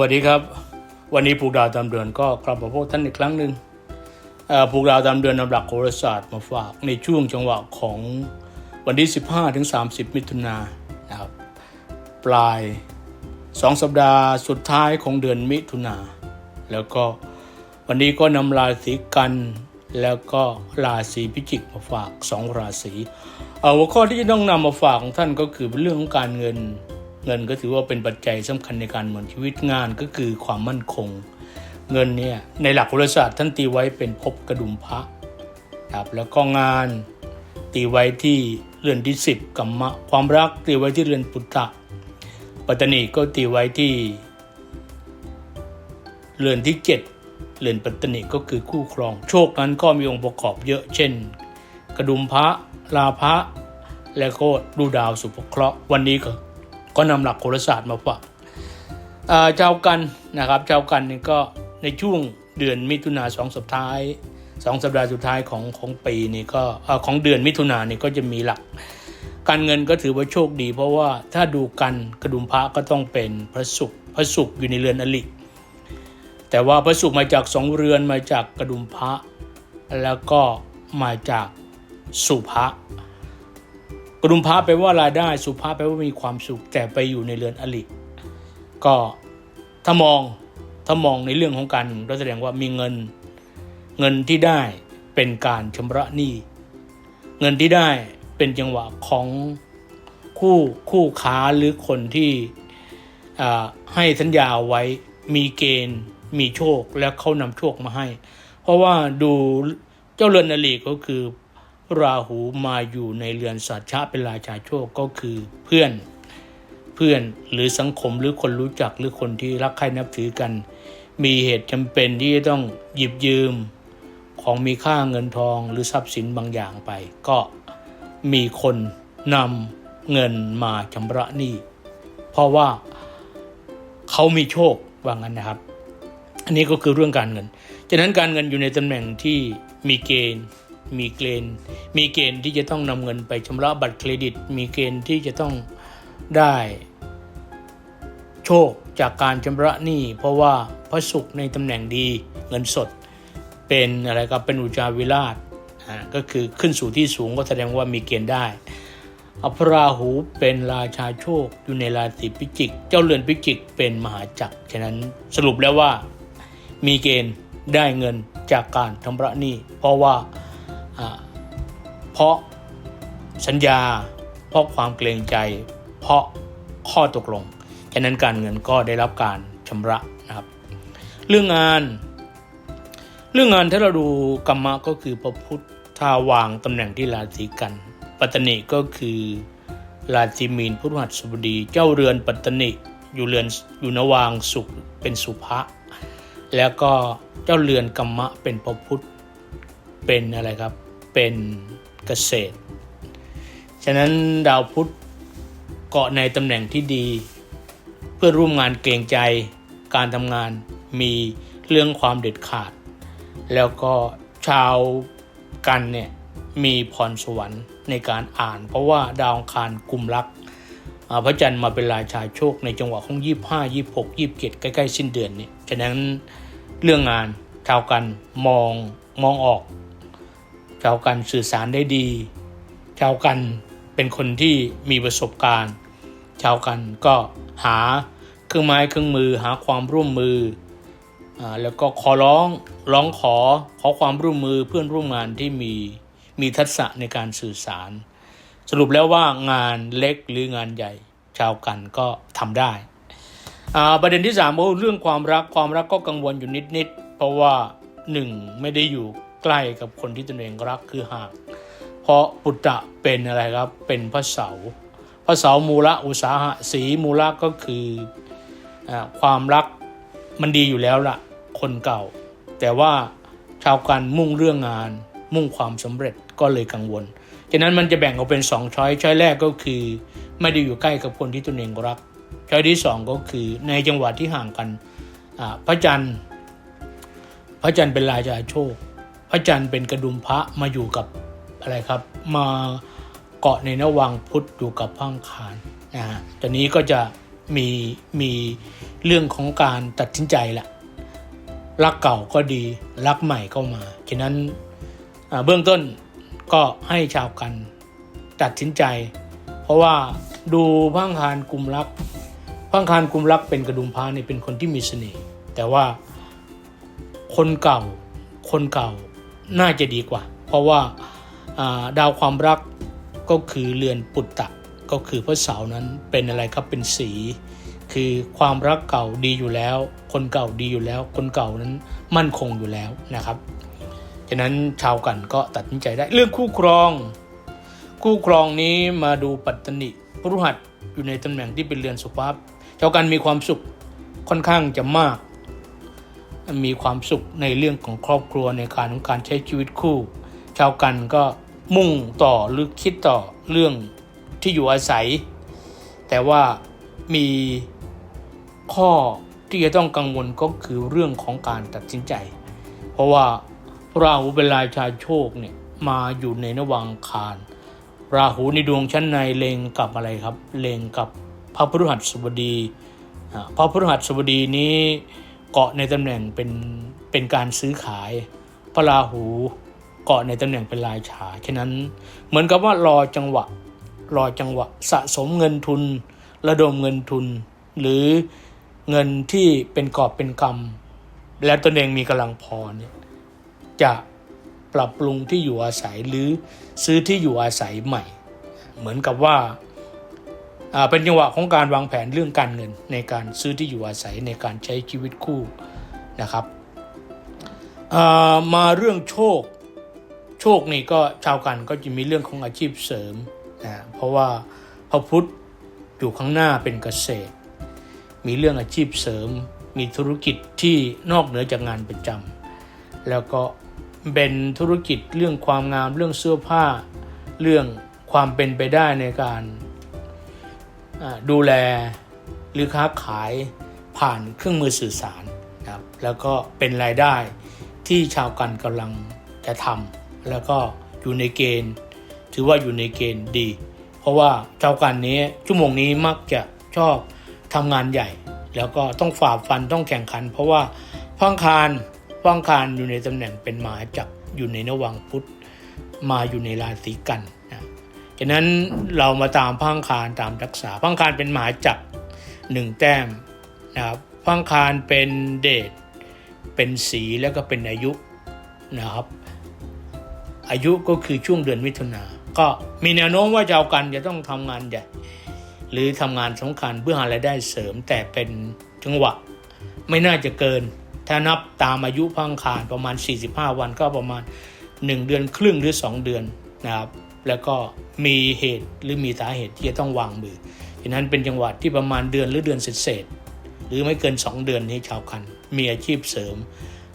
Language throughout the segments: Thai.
วัสดีครับ วันนี้ผูกดาวตามเดือนก็กลับมาพบท่านอีกครั้งหนึ่งผูกดาวตามเดือนนำหลักโหราศาสตร์มาฝากในช่วงจังหวะของวันที่ 15 ถึง 30 มิถุนายนนะครับปลาย 2 สัปดาห์สุดท้ายของเดือนมิถุนาแล้วก็วันนี้ก็นำราศีกันแล้วก็ราศีพิจิกมาฝาก 2 ราศีเอ่อหัวข้อที่จะต้องนำมาฝากของท่านก็คือเป็นเรื่องของการเงิน เงินก็ถือว่าเป็นปัจจัยสำคัญในการเหมือนชีวิตงานก็คือความมั่นคง เงินเนี่ยในหลักโหราศาสตร์ท่านตีไว้เป็นภพกระดุมพระครับแล้วก็งานตีไว้ที่เรือนที่สิบกัมมะความรักตีไว้ที่เรือนปุตตะปัตตนีก็ตีไว้ที่เรือนที่เจ็ดเรือนปัตตนีก็คือคู่ครอง โชคนั้นก็มีองค์ประกอบเยอะเช่น กระดุมพระลาภะและก็ดูดาวสุภเคราะห์วันนี้ก็ ก็นำหลักโหราศาสตร์มาฝากเจ้ากันนะครับเจ้ากันนี่ก็ในช่วงเดือนมิถุนาสองสัปดาห์สองสัปดาห์สุดท้ายของของปีนี่ก็ของเดือนมิถุนานี่ก็จะมีหลัก การเงินก็ถือว่าโชคดี เพราะว่าถ้าดูกันกระดุมพระก็ต้องเป็นพระศุกร์พระศุกร์อยู่ในเรือนอลิแต่ว่าพระศุกร์มาจากสองเรือนมาจากกระดุมพระ แล้วก็มาจากสุภะ กรุมพระแปลว่ารายได้ สุภาพแปลว่ามีความสุข แต่ไปอยู่ในเรือนอลิก็ถ้ามองถ้ามองในเรื่องของการก็แสดงว่ามีเงินเงินที่ได้เป็นการชำระหนี้เงินที่ได้เป็นจังหวะของคู่คู่ค้าหรือคนที่ให้สัญญาเอาไว้มีเกณฑ์ มีโชคแล้วเขานำโชคมาให้ เพราะว่าดูเจ้าเรือนอลิก็คือ ราหูมาอยู่ในเรือนสัตชะเป็นราชาโชคก็คือเพื่อนเพื่อนหรือสังคมหรือคนรู้จักหรือคนที่รักใคร่นับถือกัน มีเหตุจำเป็นที่จะต้องหยิบยืมของมีค่าเงินทองหรือทรัพย์สินบางอย่างไป ก็มีคนนำเงินมาชำระหนี้เพราะว่าเขามีโชคว่างั้นนะครับ อันนี้ก็คือเรื่องการเงิน ฉะนั้นการเงินอยู่ในตำแหน่งที่มีเกณฑ์ มีเกณฑ์มีเกณฑ์ที่จะต้องนำเงินไปชำระบัตรเครดิต มีเกณฑ์ที่จะต้องได้โชคจากการชำระหนี้เพราะว่าพระศุกร์ในตำแหน่งดีเงินสด เป็นอะไรครับเป็นอุจาวิราชก็คือขึ้นสู่ที่สูงก็แสดงว่ามีเกณฑ์ได้อภราหูเป็นราชาโชคอยู่ในราศีพิจิก เจ้าเรือนพิจิกเป็นมหาจักรฉะนั้นสรุปแล้วว่ามีเกณฑ์ได้เงินจากการชำระหนี้เพราะว่า เพราะสัญญา เพราะความเกรงใจ เพราะข้อตกลงฉะนั้นการเงินก็ได้รับการชำระนะครับ เรื่องงาน เรื่องงานถ้าเราดูกรรมะก็คือพระพุทธาวางตำแหน่งที่ราศีกัน ปัตตนิก็คือราศีมีนพุทธหัสบดี เจ้าเรือนปัตตนิอยู่เรือนอยู่นวางสุขเป็นสุภะแล้วก็เจ้าเรือนกรรมะเป็นพระพุทธเป็นอะไรครับเป็น เกษตร ฉะนั้นดาวพุธเกาะในตำแหน่งที่ดี เพื่อร่วมงานเกรงใจการทำงานมีเรื่องความเด็ดขาด แล้วก็ชาวกันเนี่ยมีพรสวรรค์ในการอ่าน เพราะว่าดาวองคารกลุ่มรักพระจันทร์มาเป็นราชาโชคในจังหวะของ 25 26 27 ใกล้ ๆ สิ้นเดือนเนี่ยฉะนั้นเรื่องงานชาวกันมองมองออก ชาวกันสื่อสารได้ดี ชาวกันเป็นคนที่มีประสบการณ์ ชาวกันก็หาเครื่องไม้เครื่องมือหาความร่วมมืออาแล้วก็ขอร้องร้องขอขอความร่วมมือเพื่อนร่วมงานที่มีมีทักษะในการสื่อสาร สรุปแล้วว่างานเล็กหรืองานใหญ่ ชาวกันก็ทำได้อ่าประเด็นที่สามเรื่องความรักความรักก็กังวลอยู่นิดๆเพราะว่าหนึ่งไม่ได้อยู่ ใกล้กับคนที่ตนเองรักคือห่าง เพราะปุตตะเป็นอะไรครับ เป็นพระเสาพระเสามูละอุสาหะสีมูละก็คืออความรักมันดีอยู่แล้วละคนเก่า แต่ว่าชาวกันมุ่งเรื่องงาน มุ่งความสำเร็จก็เลยกังวลฉะนั้นมันจะแบ่งออกเป็นสองช้อยช้อยแรกก็คือ ไม่ได้อยู่ใกล้กับคนที่ตนเองรักช้อยที่สองก็คือในจังหวะที่ห่างกันพระจันทร์พระจันทร์เป็นราชาโชค พระจันทร์เป็นกระดุมพระมาอยู่กับอะไรครับ มาเกาะในนวังพุทธอยู่กับพังคารนะฮะตอนนี้ก็จะมีมีเรื่องของการตัดสินใจแหละรักเก่าก็ดีรักใหม่ก็มาฉะนั้นเบื้องต้นก็ให้ชาวกันตัดสินใจ เพราะว่าดูพังคารกลุ่มรักพังคารกลุ่มรักเป็นกระดุมพร้าเนี่เป็นคนที่มีเสน่ห์แต่ว่าคนเก่าคนเก่า น่าจะดีกว่า เพราะว่าดาวความรักก็คือเรือนปุตตะก็คือพระเสาร์นั้นเป็นอะไรครับเป็นสี คือความรักเก่าดีอยู่แล้ว คนเก่าดีอยู่แล้ว คนเก่านั้นมั่นคงอยู่แล้วนะครับฉะนั้นชาวกันก็ตัดสินใจได้เรื่องคู่ครอง คู่ครองนี้มาดูปัตตนิพฤหัสอยู่ในตำแหน่งที่เป็นเรือนสุภาพชาวกันมีความสุขค่อนข้างจะมาก มีความสุขในเรื่องของครอบครัวในการของการใช้ชีวิตคู่ ชาวกันก็มุ่งต่อหรือคิดต่อเรื่องที่อยู่อาศัย แต่ว่ามีข้อที่จะต้องกังวลก็คือเรื่องของการตัดสินใจ เพราะว่าราหูเป็นราชาโชคเนี่ยมาอยู่ในนวังคาร ราหูในดวงชั้นในเลงกับอะไรครับเลงกับพระพฤหัสบดีพระพฤหัสบดีนี้ เกาะในตำแหน่งเป็นเป็นการซื้อขาย พระราหูเกาะในตำแหน่งเป็นราชาฉะนั้นเหมือนกับว่ารอจังหวะรอจังหวะสะสมเงินทุน ระดมเงินทุน หรือเงินที่เป็นกอบเป็นกำและตนเองมีกำลังพอเนี่ยจะปรับปรุงที่อยู่อาศัยหรือซื้อที่อยู่อาศัยใหม่ เหมือนกับว่า เป็นจังหวะของการวางแผนเรื่องการเงินในการซื้อที่อยู่อาศัยในการใช้ชีวิตคู่นะครับอ่ามาเรื่องโชค โชคนี่ก็ชาวกันก็จะมีเรื่องของอาชีพเสริมนะเพราะว่าพระพุธอยู่ข้างหน้าเป็นเกษตร มีเรื่องอาชีพเสริม มีธุรกิจที่นอกเหนือจากงานประจำแล้วก็เป็นธุรกิจเรื่องความงามเรื่องเสื้อผ้า เรื่องความเป็นไปได้ในการ ดูแลหรือค้าขายผ่านเครื่องมือสื่อสารนะครับแล้วก็เป็นรายได้ที่ชาวกันกำลังจะทำแล้วก็อยู่ในเกณฑ์ ถือว่าอยู่ในเกณฑ์ดี เพราะว่าชาวกันนี้ชั่วโมงนี้มักจะชอบทำงานใหญ่ แล้วก็ต้องฝ่าฟันต้องแข่งขัน เพราะว่าพังคารพังคารอยู่ในตำแหน่งเป็นมาจักอยู่ในนวังพุทธมาอยู่ในราศีกัน ฉะนั้นเรามาตามพังคารตามรักษาพังคารเป็นหมหาจักรหนึ่งแต้มนะครับพังคารเป็นเดชเป็นสีแล้วก็เป็นอายุนะครับ อายุก็คือช่วงเดือนมิถุนาก็มีแนวโน้มว่าจะเอากันจะต้องทำงานใหญ่หรือทำงานสำคัญเพื่อหารายได้เสริมแต่เป็นจังหวะ ไม่น่าจะเกิน ถ้านับตามอายุพังคารประมาณ 45 วันก็ประมาณ 1 เดือนครึ่งหรือ 2 เดือนนะครับ แล้วก็มีเหตุหรือมีสาเหตุที่จะต้องวางมือฉะนั้นเป็นจังหวะที่ประมาณเดือนหรือเดือนเศษๆหรือไม่เกิน 2 เดือนนี้ชาวกัน มีอาชีพเสริม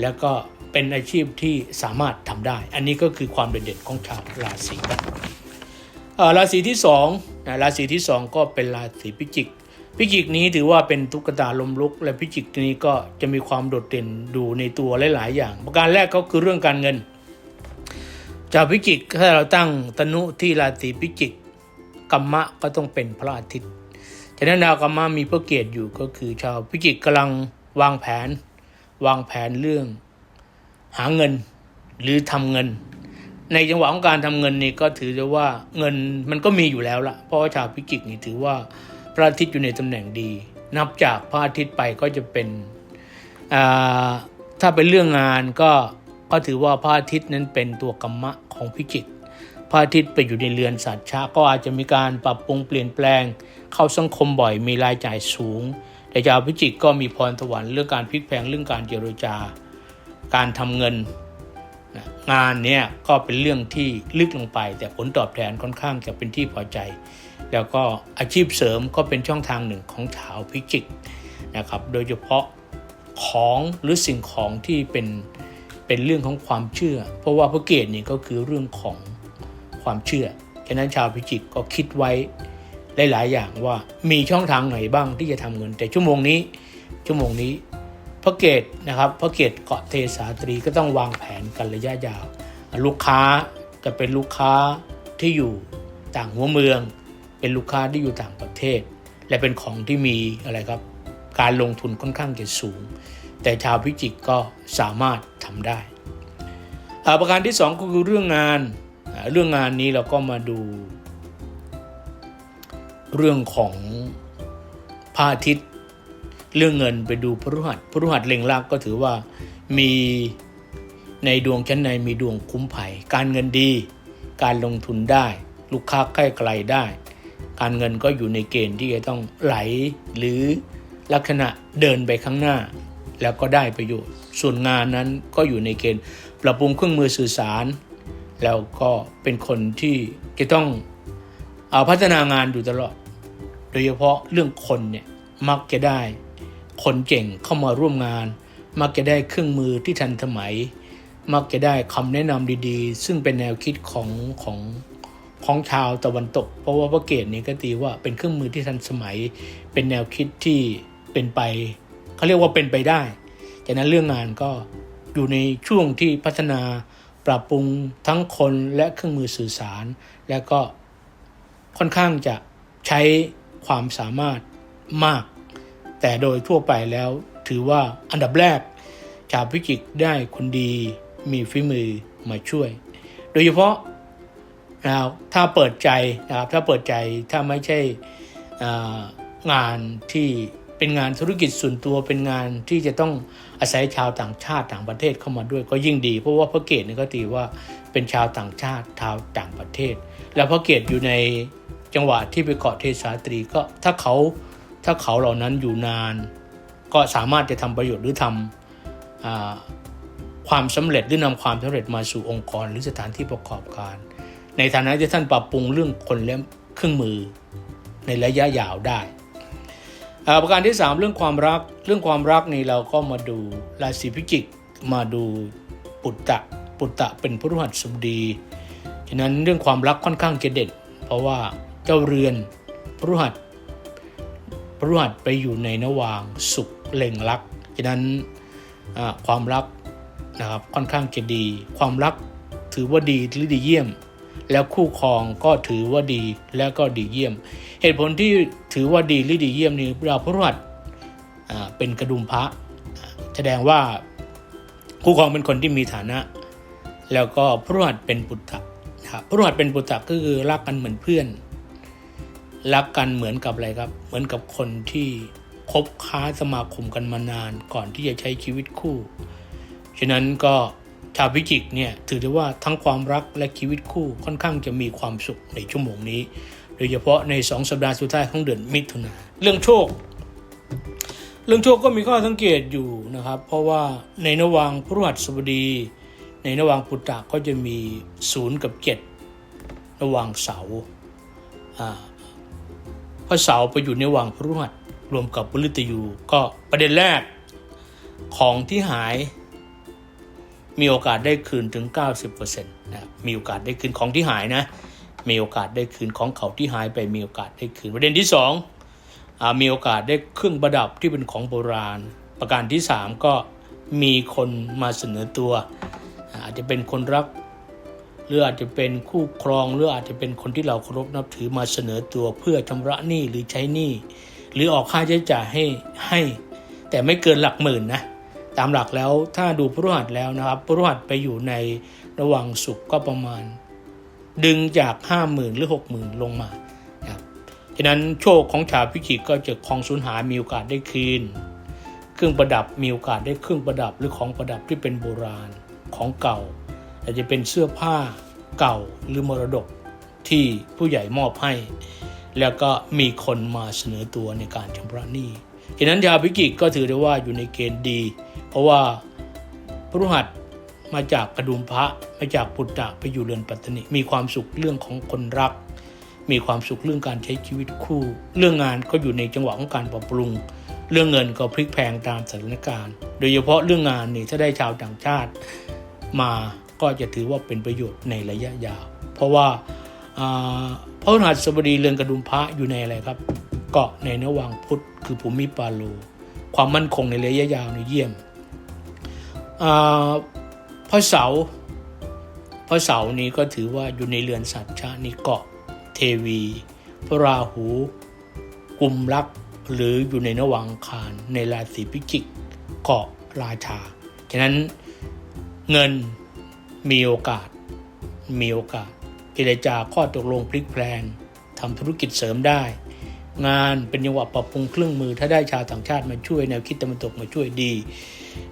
แล้วก็เป็นอาชีพที่สามารถทำได้ อันนี้ก็คือความเด่นๆของชาวราศีกันราศีที่สองนะราศีที่สองก็เป็นราศีพิจิก พิจิกนี้ถือว่าเป็นตุ๊กตาลมลุก และพิจิกนี้ก็จะมีความโดดเด่นดูในตัวหลาย ๆ อย่าง ประการแรกก็คือเรื่องการเงิน ชาวพิจิกถ้าเราตั้งตนุที่ราศีพิจิกกรรมะก็ต้องเป็นพระอาทิตย์ฉะนั้นดาวกรรมะมีพระเกียรติอยู่ก็คือ ชาวพิจิกกำลังวางแผน วางแผนเรื่อง หาเงินหรือทำเงิน ในจังหวะของการทำเงินนี่ก็ถือได้ว่าเงินมันก็มีอยู่แล้วละเพราะว่าชาวพิจิกนี่ถือว่าพระอาทิตย์อยู่ในตำแหน่งดี นับจากพระอาทิตย์ไปก็จะเป็นถ้าเป็นเรื่องงานก็ ก็ถือว่าพระอาทิตย์นั้นเป็นตัวกรรมะของพิจิกพระอาทิตย์ไปอยู่ในเรือนสัตว์ชาก็อาจจะมีการปรับปรุงเปลี่ยนแปลง เข้าสังคมบ่อยมีรายจ่ายสูง แต่ชาวพิจิกก็มีพรสวรรค์เรื่องการพลิกแพลงเรื่องการเจรจา การทำเงินงานเนี้ยก็เป็นเรื่องที่ลึกลงไป แต่ผลตอบแทนค่อนข้างจะเป็นที่พอใจ แล้วก็อาชีพเสริมก็เป็นช่องทางหนึ่งของชาวพิจิกนะครับ โดยเฉพาะของหรือสิ่งของที่เป็น เป็นเรื่องของความเชื่อ เพราะว่าพระเกตนี่ก็คือเรื่องของความเชื่อ ฉะนั้นชาวพิจิกก็คิดไว้หลาย ๆ อย่างว่ามีช่องทางไหนบ้างที่จะทำเงิน แต่ชั่วโมงนี้ชั่วโมงนี้พระเกตนะครับพระเกตเกาะเทสาตรีก็ต้องวางแผนกันระยะยาว ลูกค้าจะเป็นลูกค้าที่อยู่ต่างหัวเมือง เป็นลูกค้าที่อยู่ต่างประเทศ และเป็นของที่มีอะไรครับการลงทุนค่อนข้างจะสูง แต่ชาวพิจิกก็สามารถทำได้อาประการที่สองก็คือเรื่องงานเรื่องงานนี้เราก็มาดู เรื่องของพระอาทิตย์เรื่องเงินไปดูพฤหัสพฤหัสเล็งลักก็ถือว่ามีในดวงชั้นในมีดวงคุ้มภัย การเงินดี การลงทุนได้ ลูกค้าใกล้ไกลได้ การเงินก็อยู่ในเกณฑ์ที่จะต้องไหลหรือลักษณะเดินไปข้างหน้า แล้วก็ได้ประโยชน์ ส่วนงานนั้นก็อยู่ในเกณฑ์ปรับปรุงเครื่องมือสื่อสาร แล้วก็เป็นคนที่จะต้องเอาพัฒนางานอยู่ตลอด โดยเฉพาะเรื่องคนเนี่ยมักจะได้ คนเก่งเข้ามาร่วมงาน มักจะได้เครื่องมือที่ทันสมัย มักจะได้คำแนะนำดีๆ ซึ่งเป็นแนวคิดของของของชาวตะวันตก เพราะว่าพระเกตนี้ก็ตีว่าเป็นเครื่องมือที่ทันสมัย เป็นแนวคิดที่เป็นไป เขาเรียกว่าเป็นไปได้ จากนั้นเรื่องงานก็อยู่ในช่วงที่พัฒนาปรับปรุงทั้งคนและเครื่องมือสื่อสาร และก็ค่อนข้างจะใช้ความสามารถมาก แต่โดยทั่วไปแล้วถือว่าอันดับแรก ชาวพิจิกได้คนดีมีฝีมือมาช่วย โดยเฉพาะนะครับถ้าเปิดใจนะครับถ้าเปิดใจถ้าไม่ใช่งานที่ เป็นงานธุรกิจส่วนตัวเป็นงานที่จะต้องอาศัยชาวต่างชาติต่างประเทศเข้ามาด้วยก็ยิ่งดี เพราะว่าพระเกตนี่ก็ตีว่าเป็นชาวต่างชาติชาวต่างประเทศ แล้วพระเกตอยู่ในจังหวะที่ไปเกาะเทศาตรีก็ถ้าเขาถ้าเขาเหล่านั้นอยู่นาน ก็สามารถจะทำประโยชน์หรือทำอ่าความสำเร็จหรือนำความสำเร็จมาสู่องค์กรหรือสถานที่ประกอบการ ในฐานะที่ท่านปรับปรุงเรื่องคนและเครื่องมือในระยะยาวได้ ประการที่ 3 เรื่องความรักเรื่องความรักนี่เราก็มาดูราศีพิจิกมาดูปุตตะปุตตะเป็นพฤหัสบดีฉะนั้นเรื่องความรักค่อนข้างจะเด่นเพราะว่าเจ้าเรือนพฤหัสพฤหัสไปอยู่ในนวางสุขเล็งรักฉะนั้นอ่าความรักนะครับค่อนข้างจะดี ความรักถือว่าดีหรือดีเยี่ยม แล้วคู่ครองก็ถือว่าดีและก็ดีเยี่ยม เหตุผลที่ถือว่าดีหรือดีเยี่ยมนี่เราพฤหัสอ่าเป็นกระดุมพระ แสดงว่าคู่ครองเป็นคนที่มีฐานะ แล้วก็พฤหัสเป็นปุตตะนะครับพฤหัสเป็นปุตตะก็คือรักกันเหมือนเพื่อน รักกันเหมือนกับอะไรครับ เหมือนกับคนที่คบค้าสมาคมกันมานานก่อนที่จะใช้ชีวิตคู่ ฉะนั้นก็ ชาวพิจิกเนี่ยถือได้ว่าทั้งความรักและชีวิตคู่ค่อนข้างจะมีความสุขในชั่วโมงนี้ โดยเฉพาะในสองสัปดาห์สุดท้ายของเดือนมิถุนาเรื่องโชค เรื่องโชคก็มีข้อสังเกตอยู่นะครับ เพราะว่าในระหว่างพฤหัสบดี ในระหว่างปุตตะก็จะมีศูนย์กับเจ็ดระหว่างเสาร์อ่าพระเสาไปอยู่ในวังพฤหัสรวมกับพฤตยูก็ประเด็นแรกของที่หาย มีโอกาสได้คืนถึง 90%นะครับมีโอกาสได้คืนของที่หายนะมีโอกาสได้คืนของเขาที่หายไปมีโอกาสได้คืนประเด็นที่สองมีโอกาสได้เครื่องประดับที่เป็นของโบราณ ประการที่สามก็มีคนมาเสนอตัวอาอาจจะเป็นคนรักหรืออาจจะเป็นคู่ครองหรืออาจจะเป็นคนที่เราเคารพนับถือมาเสนอตัวเพื่อชำระหนี้หรือใช้หนี้หรือออกค่าใช้จ่ายให้ให้ แต่ไม่เกินหลักหมื่นนะ ตามหลักแล้วถ้าดูพฤหัสแล้วนะครับพฤหัสไปอยู่ในระหว่างสุขก็ประมาณ ดึงจากห้าหมื่นหรือหกหมื่นลงมานะครับฉะนั้นโชคของชาวพิจิกก็จะคลองสูญหายมีโอกาสได้คืน เครื่องประดับมีโอกาสได้เครื่องประดับหรือของประดับที่เป็นโบราณของเก่า อาจจะเป็นเสื้อผ้าเก่าหรือมรดกที่ผู้ใหญ่มอบให้ แล้วก็มีคนมาเสนอตัวในการชำระหนี้ฉะนั้นชาวพิจิกก็ถือได้ว่าอยู่ในเกณฑ์ดี เพราะว่าพฤหัสมาจากกระดุมพระมาจากปุตตะไปอยู่เรือนปัตตนิมีความสุขเรื่องของคนรัก มีความสุขเรื่องการใช้ชีวิตคู่ เรื่องงานก็อยู่ในจังหวะของการปรับปรุง เรื่องเงินก็พลิกแพงตามสถานการณ์ โดยเฉพาะเรื่องงานนี่ถ้าได้ชาวต่างชาติมาก็จะถือว่าเป็นประโยชน์ในระยะยาว เพราะว่าพระพฤหัสบดีเรือนกระดุมพระอยู่ในอะไรครับเกาะในนวังพุทธคือภูมิปาโลความมั่นคงในระยะยาวในเยี่ยม พระเสาร์พระเสาร์นี้ก็ถือว่าอยู่ในเรือนสัตว์ชานี่เกาะเทวี พระราหูกุกลุ่มรักหรืออยู่ในระหว่างอังคารในราศีพิจิกเกาะราชา ฉะนั้นเงินมีโอกาสมีโอกาสเจรจาข้อตกลงพลิกแพลงทำธุรกิจเสริมได้ งานเป็นจังหวะปรับปรุงเครื่องมือ ถ้าได้ชาวต่างชาติมาช่วยแนวคิดตะวันตกมาช่วยดี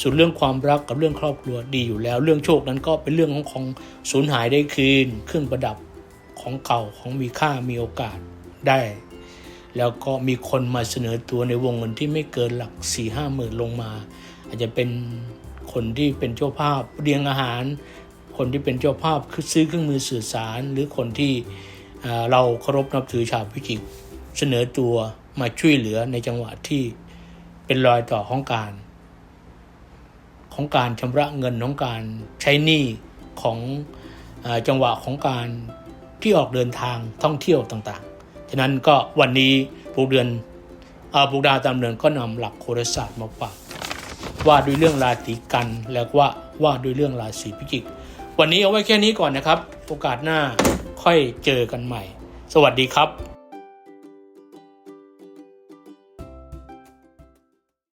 ส่วนเรื่องความรักกับเรื่องครอบครัวดีอยู่แล้ว เรื่องโชคนั้นก็เป็นเรื่องของของสูญหายได้คืน เครื่องประดับของเก่าของมีค่ามีโอกาสได้ แล้วก็มีคนมาเสนอตัวในวงเงินที่ไม่เกินหลักสี่ห้าหมื่นลงมา อาจจะเป็นคนที่เป็นเจ้าภาพเลี้ยงอาหาร คนที่เป็นเจ้าภาพคือซื้อเครื่องมือสื่อสาร หรือคนที่เราเคารพนับถือชาวพิจิตร เสนอตัวมาช่วยเหลือในจังหวะที่เป็นรอยต่อของการ ของการชำระเงินของการใช้หนี้ของอจังหวะของการที่ออกเดินทางท่องเที่ยวต่างๆ ฉะนั้นก็วันนี้ปลูกเดือนปลูกดาวตามเดือนก็นำหลักโหราศาสตร์มาฝากว่าด้วยเรื่องราศีกันแล้วว่าว่าด้วยเรื่องราศีพิจิก วันนี้เอาไว้แค่นี้ก่อนนะครับ โอกาสหน้าค่อยเจอกันใหม่ สวัสดีครับ